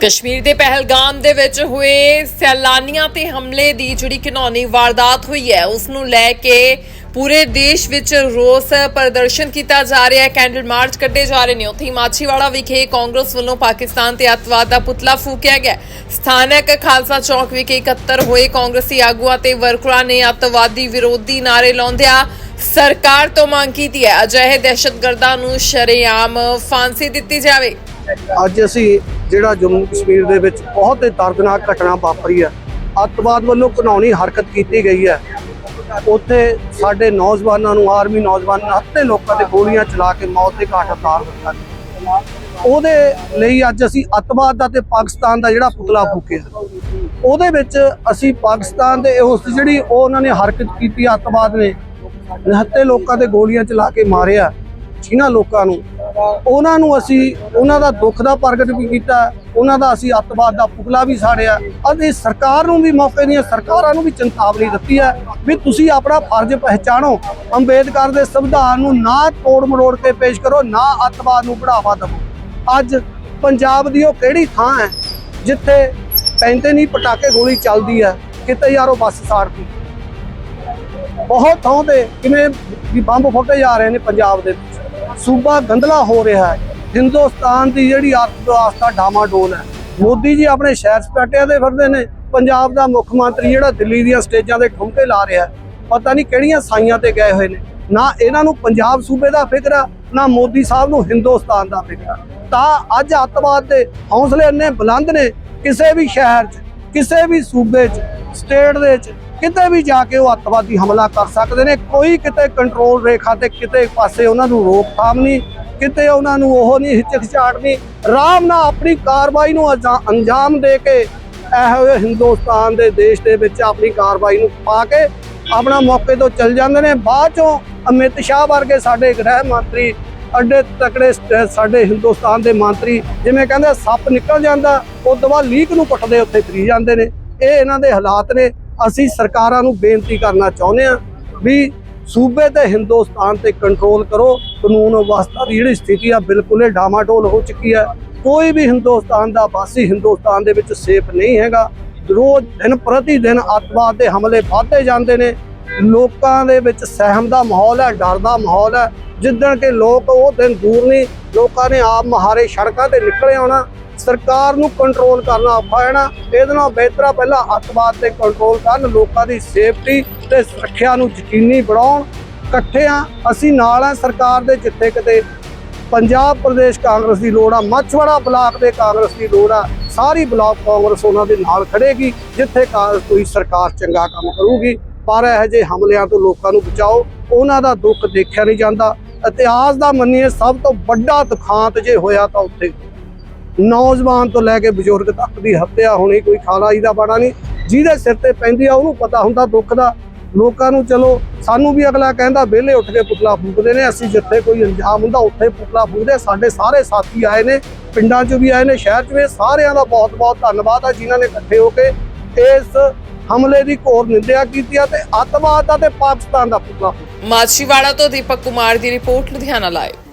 ਕਸ਼ਮੀਰ ਦੇ ਪਹਿਲਗਾਮ ਦੇ ਵਿੱਚ ਹੋਏ ਸੈਲਾਨੀਆਂ ਤੇ ਹਮਲੇ ਦੀ ਜਿਹੜੀ ਘਿਨੌਣੀ ਵਾਰਦਾਤ ਹੋਈ ਹੈ, ਉਸ ਨੂੰ ਲੈ ਕੇ ਪੂਰੇ ਦੇਸ਼ ਵਿੱਚ ਰੋਸ ਪ੍ਰਦਰਸ਼ਨ ਕੀਤਾ ਜਾ ਰਿਹਾ ਹੈ। ਕੈਂਡਲ ਮਾਰਚ ਕੱਢੇ ਜਾ ਰਹੇ ਨੇ। ਉੱਥੇ ਮਾਛੀਵਾੜਾ ਵਿਖੇ ਕਾਂਗਰਸ ਵੱਲੋਂ ਪਾਕਿਸਤਾਨ ਤੇ ਅੱਤਵਾਦ ਦਾ ਪੁਤਲਾ ਫੂਕਿਆ ਗਿਆ। ਸਥਾਨਕ ਖਾਲਸਾ ਚੌਕ ਵਿਖੇ ਇਕੱਤਰ ਹੋਏ ਕਾਂਗਰਸੀ ਆਗੂਆਂ ਤੇ ਵਰਕਰਾਂ ਨੇ ਅੱਤਵਾਦੀ ਵਿਰੋਧੀ ਨਾਰੇ ਲਾਉਂਦਿਆਂ ਸਰਕਾਰ ਤੋਂ ਮੰਗ ਕੀਤੀ ਹੈ। ਅਜਿਹੇ ਦਹਿਸ਼ਤਗਰਦਾਂ ਨੂੰ ਸ਼ਰੇਆਮ ਫਾਂਸੀ ਦਿੱਤੀ ਜਾਵੇ। ਅੱਜ ਅਸੀਂ ਜਿਹੜਾ ਜੰਮੂ ਕਸ਼ਮੀਰ ਦੇ ਵਿੱਚ ਬਹੁਤ ਹੀ ਦਰਦਨਾਕ ਘਟਨਾ ਵਾਪਰੀ ਹੈ। ਅੱਤਵਾਦ ਵੱਲੋਂ ਘਿਨੌਣੀ ਹਰਕਤ ਕੀਤੀ ਗਈ ਹੈ। ਉੱਥੇ ਸਾਡੇ ਨੌਜਵਾਨਾਂ ਨੂੰ, ਆਰਮੀ ਨੌਜਵਾਨਾਂ ਹੱਤੇ ਲੋਕਾਂ ਤੇ ਗੋਲੀਆਂ ਚਲਾ ਕੇ ਮੌਤ ਦੇ ਘਾਟ ਉਤਾਰ ਦਿੱਤਾ ਉਹਦੇ ਲਈ ਅੱਜ ਅਸੀਂ ਅੱਤਵਾਦ ਦਾ ਤੇ ਪਾਕਿਸਤਾਨ ਦਾ ਜਿਹੜਾ ਪੁਤਲਾ ਫੂਕਿਆ। ਉਹਦੇ ਵਿੱਚ ਅਸੀਂ ਪਾਕਿਸਤਾਨ ਦੇ ਉਸ ਜਿਹੜੀ ਉਹ ਉਹਨਾਂ ਨੇ ਹਰਕਤ ਕੀਤੀ, ਅੱਤਵਾਦ ਨੇ ਨਿਹੱਤੇ ਲੋਕਾਂ ਤੇ ਗੋਲੀਆਂ ਚਲਾ ਕੇ ਮਾਰਿਆ। ਜਿਨ੍ਹਾਂ ਲੋਕਾਂ ਨੂੰ ਉਹਨਾਂ ਨੂੰ ਅਸੀਂ, ਉਹਨਾਂ ਦਾ ਦੁੱਖ ਦਾ ਪ੍ਰਗਟ ਵੀ ਕੀਤਾ, ਉਹਨਾਂ ਦਾ ਅਸੀਂ ਅੱਤਵਾਦ ਦਾ ਪੁਤਲਾ ਵੀ ਸਾੜਿਆ। ਅਤੇ ਸਰਕਾਰ ਨੂੰ ਵੀ ਮੌਕੇ ਦੀਆਂ ਸਰਕਾਰਾਂ ਨੂੰ ਵੀ ਚੇਤਾਵਨੀ ਦਿੱਤੀ ਹੈ ਵੀ ਤੁਸੀਂ ਆਪਣਾ ਫਰਜ਼ ਪਹਿਚਾਣੋ। ਅੰਬੇਦਕਰ ਦੇ ਸੰਵਿਧਾਨ ਨੂੰ ਨਾ ਤੋੜ ਮਰੋੜ ਕੇ ਪੇਸ਼ ਕਰੋ, ਨਾ ਅੱਤਵਾਦ ਨੂੰ ਬੜਾਵਾ ਦਿਵੋ। ਅੱਜ ਪੰਜਾਬ ਦੀ ਉਹ ਕਿਹੜੀ ਥਾਂ ਹੈ ਜਿੱਥੇ ਪੈਂਦੇ ਨਹੀਂ ਪਟਾਕੇ ਗੋਲੀ ਚੱਲਦੀ ਹੈ, ਕਿਤੇ ਯਾਰੋ ਬੱਸ ਸਾੜਦੀ ਬਹੁਤ ਥਾਂ ਤੇ ਕਿਵੇਂ ਵੀ ਬੰਬ ਫੁੱਟੇ ਜਾ ਰਹੇ ਨੇ ਪੰਜਾਬ ਦੇ ਵਿੱਚ। ਸੂਬਾ ਗੰਦਲਾ ਹੋ ਰਿਹਾ ਹੈ। ਹਿੰਦੁਸਤਾਨ ਦੀ ਜਿਹੜੀ ਅਰਥ ਡਾਮਾਡੋਲ ਹੈ। ਮੋਦੀ ਜੀ ਆਪਣੇ ਸ਼ਹਿਰ ਸਪਾਟਿਆਂ ਦੇ ਫਿਰਦੇ ਨੇ। ਪੰਜਾਬ ਦਾ ਮੁੱਖ ਮੰਤਰੀ ਜਿਹੜਾ ਦਿੱਲੀ ਦੀਆਂ ਸਟੇਜਾਂ ਦੇ ਠੁਮਕੇ ਲਾ ਰਿਹਾ ਪਤਾ ਨਹੀਂ ਕਿਹੜੀਆਂ ਸਾਈਆਂ ਤੇ ਗਏ ਹੋਏ ਨੇ। ਨਾ ਇਹਨਾਂ ਨੂੰ ਪੰਜਾਬ ਸੂਬੇ ਦਾ ਫਿਕਰ ਆ, ਨਾ ਮੋਦੀ ਸਾਹਿਬ ਨੂੰ ਹਿੰਦੁਸਤਾਨ ਦਾ ਫਿਕਰ ਆ। ਤਾਂ ਅੱਜ ਅੱਤਵਾਦ ਦੇ ਹੌਸਲੇ ਇੰਨੇ ਬੁਲੰਦ ਨੇ, ਕਿਸੇ ਵੀ ਸ਼ਹਿਰ 'ਚ, ਕਿਸੇ ਵੀ ਸੂਬੇ 'ਚ, ਸਟੇਟ ਦੇ 'ਚ ਕਿਤੇ ਵੀ ਜਾ ਕੇ ਉਹ ਅੱਤਵਾਦੀ ਹਮਲਾ ਕਰ ਸਕਦੇ ਨੇ, ਕੋਈ ਕਿਤੇ ਕੰਟਰੋਲ ਰੇਖਾ ਤੇ ਕਿਤੇ ਪਾਸੇ ਉਹਨਾਂ ਨੂੰ ਰੋਕਥਾਮ ਨਹੀਂ, ਕਿਤੇ ਉਹਨਾਂ ਨੂੰ ਉਹ ਨਹੀਂ ਹਿਚਕਚਾਹਟ ਨਹੀਂ, ਆਰਾਮ ਨਾਲ ਆਪਣੀ ਕਾਰਵਾਈ ਨੂੰ ਅੰਜਾ- ਅੰਜਾਮ ਦੇ ਕੇ ਇਹੋ ਜਿਹੇ ਹਿੰਦੁਸਤਾਨ ਦੇ ਦੇਸ਼ ਦੇ ਵਿੱਚ ਆਪਣੀ ਕਾਰਵਾਈ ਨੂੰ ਪਾ ਕੇ ਆਪਣਾ ਮੌਕੇ ਤੋਂ ਚੱਲ ਜਾਂਦੇ ਨੇ। ਬਾਅਦ ਚੋਂ ਅਮਿਤ ਸ਼ਾਹ ਵਰਗੇ ਸਾਡੇ ਗ੍ਰਹਿ ਮੰਤਰੀ, ਅੱਡੇ ਤਕੜੇ ਸਾਡੇ ਹਿੰਦੁਸਤਾਨ ਦੇ ਮੰਤਰੀ ਜਿਵੇਂ ਕਹਿੰਦੇ ਸੱਪ ਨਿਕਲ ਜਾਂਦਾ ਉਸ ਤੋਂ ਬਾਅਦ ਲੀਕ ਨੂੰ ਪੱਟਦੇ ਉੱਥੇ ਫਰੀ ਜਾਂਦੇ ਨੇ। ਇਹ ਇਹਨਾਂ ਦੇ ਹਾਲਾਤ ਨੇ। ਅਸੀਂ ਸਰਕਾਰਾਂ ਨੂੰ ਬੇਨਤੀ ਕਰਨਾ ਚਾਹੁੰਦੇ ਹਾਂ ਵੀ ਸੂਬੇ ਤੇ ਹਿੰਦੁਸਤਾਨ ਤੇ ਕੰਟਰੋਲ ਕਰੋ, ਕਾਨੂੰਨ ਵਿਵਸਥਾ ਦੀ ਜਿਹੜੀ ਸਥਿਤੀ ਆ ਬਿਲਕੁਲ ਹੀ ਡਾਮਾਡੋਲ ਹੋ ਚੁੱਕੀ ਹੈ। ਕੋਈ ਵੀ ਹਿੰਦੁਸਤਾਨ ਦਾ ਵਾਸੀ ਹਿੰਦੁਸਤਾਨ ਦੇ ਵਿੱਚ ਸੇਫ ਨਹੀਂ ਹੈਗਾ। ਰੋਜ਼ ਦਿਨ ਪ੍ਰਤੀ ਦਿਨ ਅੱਤਵਾਦ ਦੇ ਹਮਲੇ ਵਧਦੇ ਜਾਂਦੇ ਨੇ। ਲੋਕਾਂ ਦੇ ਵਿੱਚ ਸਹਿਮ ਦਾ ਮਾਹੌਲ ਹੈ, ਡਰ ਦਾ ਮਾਹੌਲ ਹੈ। ਜਿੱਦਣ ਕਿ ਲੋਕ ਉਹ ਦਿਨ ਦੂਰ ਨਹੀਂ, ਲੋਕਾਂ ਨੇ ਆਪ ਮਹਾਰੇ ਸੜਕਾਂ ਤੇ ਨਿਕਲੇ ਆਉਣਾ, ਸਰਕਾਰ ਨੂੰ ਕੰਟਰੋਲ ਕਰਨਾ ਔਖਾ ਹੈ ਨਾ। ਇਹਦੇ ਨਾਲ ਬਿਹਤਰ ਪਹਿਲਾਂ ਅੱਤਵਾਦ ਤੇ ਕੰਟਰੋਲ ਕਰਨ, ਲੋਕਾਂ ਦੀ ਸੇਫਟੀ ਤੇ ਸੁਰੱਖਿਆ ਨੂੰ ਯਕੀਨੀ ਬਣਾਉਣ। ਇਕੱਠੇ ਆ, ਅਸੀਂ ਨਾਲ ਆ ਸਰਕਾਰ ਦੇ, ਜਿੱਥੇ ਕਿਤੇ ਪੰਜਾਬ ਪ੍ਰਦੇਸ਼ ਕਾਂਗਰਸ ਦੀ ਲੋੜ ਆ, ਮੱਛਵਾੜਾ ਬਲਾਕ ਦੇ ਕਾਂਗਰਸ ਦੀ ਲੋੜ ਆ, ਸਾਰੀ ਬਲਾਕ ਕਾਂਗਰਸ ਉਹਨਾਂ ਦੇ ਨਾਲ ਖੜੇਗੀ, ਜਿੱਥੇ ਕਾਂਗਰਸ ਕੋਈ ਸਰਕਾਰ ਚੰਗਾ ਕੰਮ ਕਰੂਗੀ। ਪਰ ਇਹੋ ਜਿਹੇ ਹਮਲਿਆਂ ਤੋਂ ਲੋਕਾਂ ਨੂੰ ਬਚਾਓ, ਉਹਨਾਂ ਦਾ ਦੁੱਖ ਦੇਖਿਆ ਨਹੀਂ ਜਾਂਦਾ। ਇਤਿਹਾਸ ਦਾ ਮੰਨੀਏ, ਸਭ ਤੋਂ ਵੱਡਾ ਦੁਖਾਂਤ ਜੇ ਹੋਇਆ ਤਾਂ ਉੱਥੇ ਨੌਜਵਾਨ ਤੋਂ ਲੈ ਕੇ ਬਜ਼ੁਰਗ ਤੱਕ ਦੀ ਹੱਤਿਆ ਹੋਣੀ ਕੋਈ ਖਾਲਾਈ ਦਾ ਬਾੜਾ ਨਹੀਂ। ਜਿਹਦੇ ਸਿਰ ਤੇ ਪੈਂਦੀ ਆ, ਉਹਨੂੰ ਪਤਾ ਹੁੰਦਾ ਦੁੱਖ ਦਾ। ਲੋਕਾਂ ਨੂੰ ਚਲੋ, ਸਾਨੂੰ ਵੀ ਅਗਲਾ ਕਹਿੰਦਾ, ਵਿਹਲੇ ਉੱਠ ਕੇ ਪੁਤਲਾ ਫੂਕਦੇ ਨੇ। ਅਸੀਂ ਜਿੱਥੇ ਕੋਈ ਅੰਜਾਮ ਹੁੰਦਾ, ਉੱਥੇ ਪੁਤਲਾ ਫੂਕਦੇ ਸਾਡੇ ਸਾਰੇ ਸਾਥੀ ਆਏ ਨੇ, ਪਿੰਡਾਂ 'ਚ ਵੀ ਆਏ ਨੇ, ਸ਼ਹਿਰ 'ਚ ਵੀ ਸਾਰਿਆਂ ਦਾ ਬਹੁਤ ਬਹੁਤ ਧੰਨਵਾਦ ਆ, ਜਿਨ੍ਹਾਂ ਨੇ ਇਕੱਠੇ ਹੋ ਕੇ ਇਸ ਹਮਲੇ ਦੀ ਘੋਰ ਨਿੰਦਿਆ ਕੀਤੀ ਆ ਤੇ ਅੱਤਵਾਦ ਦਾ ਤੇ ਪਾਕਿਸਤਾਨ ਦਾ ਪੁਤਲਾ ਮਾਛੀਵਾੜਾ ਤੋਂ ਦੀਪਕ ਕੁਮਾਰ ਦੀ ਰਿਪੋਰਟ ਲੁਧਿਆਣਾ ਲਾਈਵ।